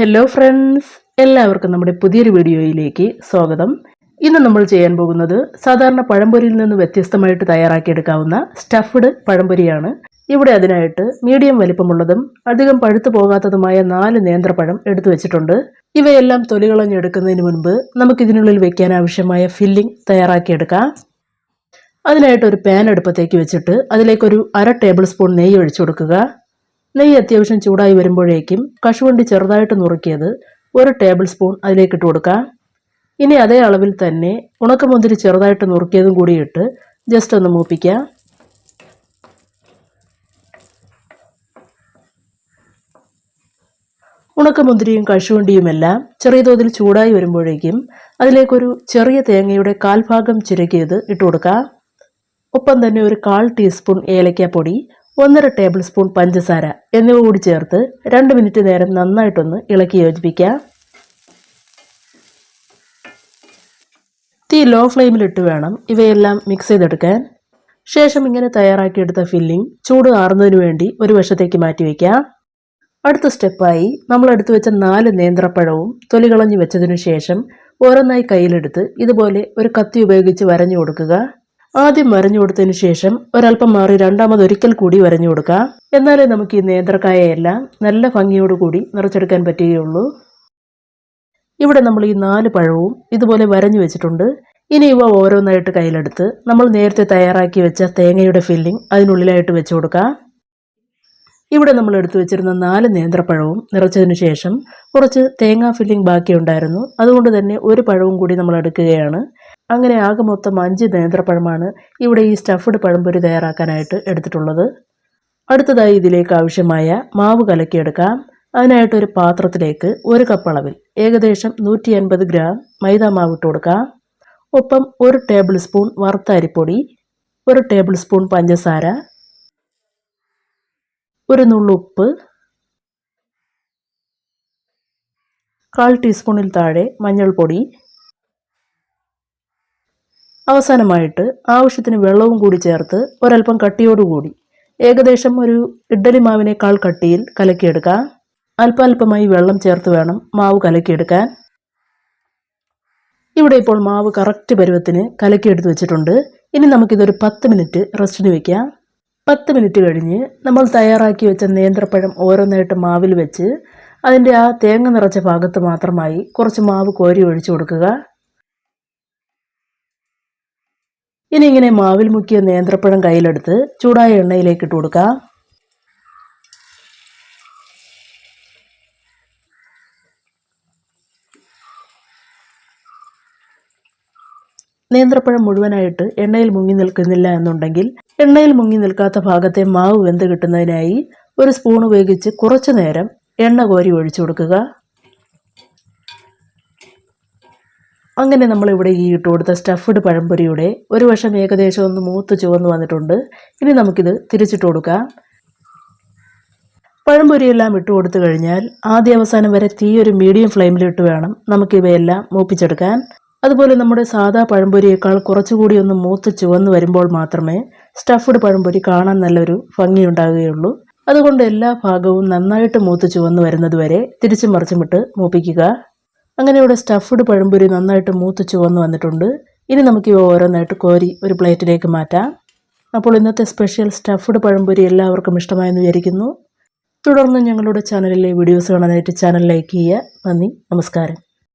Hello friends എല്ലാവർക്കും നമ്മുടെ പുതിയൊരു വീഡിയോയിലേക്ക് സ്വാഗതം. ഇന്ന് നമ്മൾ ചെയ്യാൻ പോകുന്നത് സാധാരണ പഴംപൊരിയിൽ നിന്ന് വ്യത്യസ്തമായിട്ട് തയ്യാറാക്കിയെടുക്കാവുന്ന സ്റ്റഫ്ഡ് പഴംപൊരിയാണ്. ഇവിടെ അതിനായിട്ട് മീഡിയം വലിപ്പമുള്ളതും അധികം പഴുത്തു പോകാത്തതുമായ നാല് നേന്ത്രപ്പഴം എടുത്തു വെച്ചിട്ടുണ്ട്. ഇവയെല്ലാം തൊലികളഞ്ഞെടുക്കുന്നതിന് മുൻപ് നമുക്കിതിനുള്ളിൽ വെക്കാൻ ആവശ്യമായ ഫില്ലിംഗ് തയ്യാറാക്കിയെടുക്കാം. അതിനായിട്ട് ഒരു പാൻ അടുപ്പത്തേക്ക് വെച്ചിട്ട് അതിലേക്കൊരു അര ടേബിൾ സ്പൂൺ നെയ്യ് ഒഴിച്ചു കൊടുക്കുക. നെയ്യ് അത്യാവശ്യം ചൂടായി വരുമ്പോഴേക്കും കശുവണ്ടി ചെറുതായിട്ട് നുറുക്കിയത് ഒരു ടേബിൾ സ്പൂൺ അതിലേക്ക് ഇട്ട് കൊടുക്കാം. ഇനി അതേ അളവിൽ തന്നെ ഉണക്കമുന്തിരി ചെറുതായിട്ട് നുറുക്കിയതും കൂടി ഇട്ട് ജസ്റ്റ് ഒന്ന് മൂപ്പിക്കാം. ഉണക്കമുന്തിരിയും കശുവണ്ടിയുമെല്ലാം ചെറിയ തോതിൽ ചൂടായി വരുമ്പോഴേക്കും അതിലേക്കൊരു ചെറിയ തേങ്ങയുടെ കാൽഭാഗം ചുരുക്കിയത് ഇട്ട് കൊടുക്കുക ഒപ്പം തന്നെ ഒരു കാൽ ടീസ്പൂൺ ഏലക്കാപ്പൊടി ഒന്നര ടേബിൾ സ്പൂൺ പഞ്ചസാര എന്നിവ കൂടി ചേർത്ത് രണ്ട് മിനിറ്റ് നേരം നന്നായിട്ടൊന്ന് ഇളക്കി യോജിപ്പിക്കുക. തീ ലോ ഫ്ലെയിമിലിട്ട് വേണം ഇവയെല്ലാം മിക്സ് ചെയ്തെടുക്കാൻ. ശേഷം ഇങ്ങനെ തയ്യാറാക്കിയെടുത്ത ഫില്ലിംഗ് ചൂട് ആറുന്നതിന് വേണ്ടി ഒരു വശത്തേക്ക് മാറ്റി വയ്ക്കാം അടുത്ത സ്റ്റെപ്പായി നമ്മൾ എടുത്തു വെച്ച നാല് നേന്ത്രപ്പഴവും തൊലി കളഞ്ഞു വെച്ചതിനു ശേഷം ഓരോന്നായി കയ്യിലെടുത്ത് ഇതുപോലെ ഒരു കത്തി ഉപയോഗിച്ച് വരഞ്ഞു കൊടുക്കുക. ആദ്യം വരഞ്ഞു കൊടുത്തതിന് ശേഷം ഒരല്പം മാറി രണ്ടാമത് ഒരിക്കൽ കൂടി വരഞ്ഞു കൊടുക്കാം. എന്നാലേ നമുക്ക് ഈ നേന്ത്രക്കായയെല്ലാം നല്ല ഭംഗിയോടുകൂടി നിറച്ചെടുക്കാൻ പറ്റുകയുള്ളൂ. ഇവിടെ നമ്മൾ ഈ നാല് പഴവും ഇതുപോലെ വരഞ്ഞു വെച്ചിട്ടുണ്ട്. ഇനി ഇവ ഓരോന്നായിട്ട് കയ്യിലെടുത്ത് നമ്മൾ നേരത്തെ തയ്യാറാക്കി വെച്ച തേങ്ങയുടെ ഫില്ലിംഗ് അതിനുള്ളിലായിട്ട് വെച്ചു കൊടുക്കാം. ഇവിടെ നമ്മൾ എടുത്തു വെച്ചിരുന്ന നാല് നേന്ത്രപ്പഴവും നിറച്ചതിന് ശേഷം കുറച്ച് തേങ്ങാ ഫില്ലിംഗ് ബാക്കിയുണ്ടായിരുന്നു. അതുകൊണ്ട് തന്നെ ഒരു പഴവും കൂടി നമ്മൾ എടുക്കുകയാണ്. അങ്ങനെ ആകെ മൊത്തം അഞ്ച് നേന്ത്രപ്പഴമാണ് ഇവിടെ ഈ സ്റ്റഫ്ഡ് പഴംപൊരി തയ്യാറാക്കാനായിട്ട് എടുത്തിട്ടുള്ളത്. അടുത്തതായി ഇതിലേക്ക് ആവശ്യമായ മാവ് കലക്കിയെടുക്കാം. അതിനായിട്ട് ഒരു പാത്രത്തിലേക്ക് ഒരു കപ്പ് അളവിൽ ഏകദേശം നൂറ്റി അൻപത് ഗ്രാം മൈദ മാവ് ഇട്ട് കൊടുക്കാം. ഒപ്പം ഒരു ടേബിൾ സ്പൂൺ വറുത്ത അരിപ്പൊടി ഒരു ടേബിൾ സ്പൂൺ പഞ്ചസാര ഒരു നുള്ളുപ്പ് കാൽ ടീസ്പൂണിൽ താഴെ മഞ്ഞൾപ്പൊടി അവസാനമായിട്ട് ആവശ്യത്തിന് വെള്ളവും കൂടി ചേർത്ത് ഒരൽപ്പം കട്ടിയോടുകൂടി. ഏകദേശം ഒരു ഇഡ്ഡലി മാവിനേക്കാൾ കട്ടിയിൽ കലക്കിയെടുക്കാം. അല്പാൽപമായി വെള്ളം ചേർത്ത് വേണം മാവ് കലക്കിയെടുക്കാൻ. ഇവിടെ ഇപ്പോൾ മാവ് കറക്റ്റ് പരുവത്തിന് കലക്കിയെടുത്ത് വെച്ചിട്ടുണ്ട്. ഇനി നമുക്കിതൊരു പത്ത് മിനിറ്റ് റെസ്റ്റിന് വെക്കാം. പത്ത് മിനിറ്റ് കഴിഞ്ഞ് നമ്മൾ തയ്യാറാക്കി വെച്ച നേന്ത്രപ്പഴം ഓരോന്നായിട്ട് മാവിൽ വെച്ച് അതിന്റെ ആ തേങ്ങ നിറച്ച ഭാഗത്ത് മാത്രമായി കുറച്ച് മാവ് കോരി ഒഴിച്ചു കൊടുക്കുക. ഇനി ഇങ്ങനെ മാവിൽ മുക്കിയ നേന്ത്രപ്പഴം കയ്യിലെടുത്ത് ചൂടായ എണ്ണയിലേക്ക് ഇട്ട് കൊടുക്കുക നേന്ത്രപ്പഴം മുഴുവനായിട്ട് എണ്ണയിൽ മുങ്ങി നിൽക്കുന്നില്ല എന്നുണ്ടെങ്കിൽ എണ്ണയിൽ മുങ്ങി നിൽക്കാത്ത ഭാഗത്തെ മാവ് വെന്ത് കിട്ടുന്നതിനായി ഒരു സ്പൂൺ ഉപയോഗിച്ച് കുറച്ചു നേരം എണ്ണ കോരി ഒഴിച്ചു കൊടുക്കുക. അങ്ങനെ നമ്മൾ ഇവിടെ ഈ ഇട്ട് കൊടുത്ത സ്റ്റഫ്ഡ് പഴംപൊരിയുടെ ഒരു വശം ഏകദേശം ഒന്ന് മൂത്ത് ചുവന്ന് വന്നിട്ടുണ്ട്. ഇനി നമുക്കിത് തിരിച്ചിട്ട് കൊടുക്കാം. പഴംപൊരിയെല്ലാം ഇട്ട് കൊടുത്തു കഴിഞ്ഞാൽ ആദ്യ അവസാനം വരെ തീ ഒരു മീഡിയം ഫ്ലെയിമിലിട്ട് വേണം നമുക്കിവയെല്ലാം മൂപ്പിച്ചെടുക്കാൻ. അതുപോലെ നമ്മുടെ സാധാ പഴംപൊരിയേക്കാൾ കുറച്ചുകൂടി ഒന്ന് മൂത്ത് ചുവന്ന് വരുമ്പോൾ മാത്രമേ സ്റ്റഫ്ഡ് പഴംപൊരി കാണാൻ നല്ലൊരു ഭംഗിയുണ്ടാകുകയുള്ളൂ. അതുകൊണ്ട് എല്ലാ ഭാഗവും നന്നായിട്ട് മൂത്ത് ചുവന്ന് വരുന്നത് വരെ തിരിച്ചും മറിച്ചുമിട്ട് മൂപ്പിക്കുക. അങ്ങനെ ഇവിടെ സ്റ്റഫ്ഡ് പഴംപൊരി നന്നായിട്ട് മൂത്ത് ചുവന്ന് വന്നിട്ടുണ്ട്. ഇനി നമുക്ക് ഇവ ഓരോന്നായിട്ട് കോരി ഒരു പ്ലേറ്റിലേക്ക് മാറ്റാം. അപ്പോൾ ഇന്നത്തെ സ്പെഷ്യൽ സ്റ്റഫ്ഡ് പഴംപൊരി എല്ലാവർക്കും ഇഷ്ടമായെന്ന് വിചാരിക്കുന്നു. തുടർന്ന് ഞങ്ങളുടെ ചാനലിലെ വീഡിയോസ് കാണാനായിട്ട് ചാനൽ ലൈക്ക് ചെയ്യുക. നന്ദി നമസ്കാരം.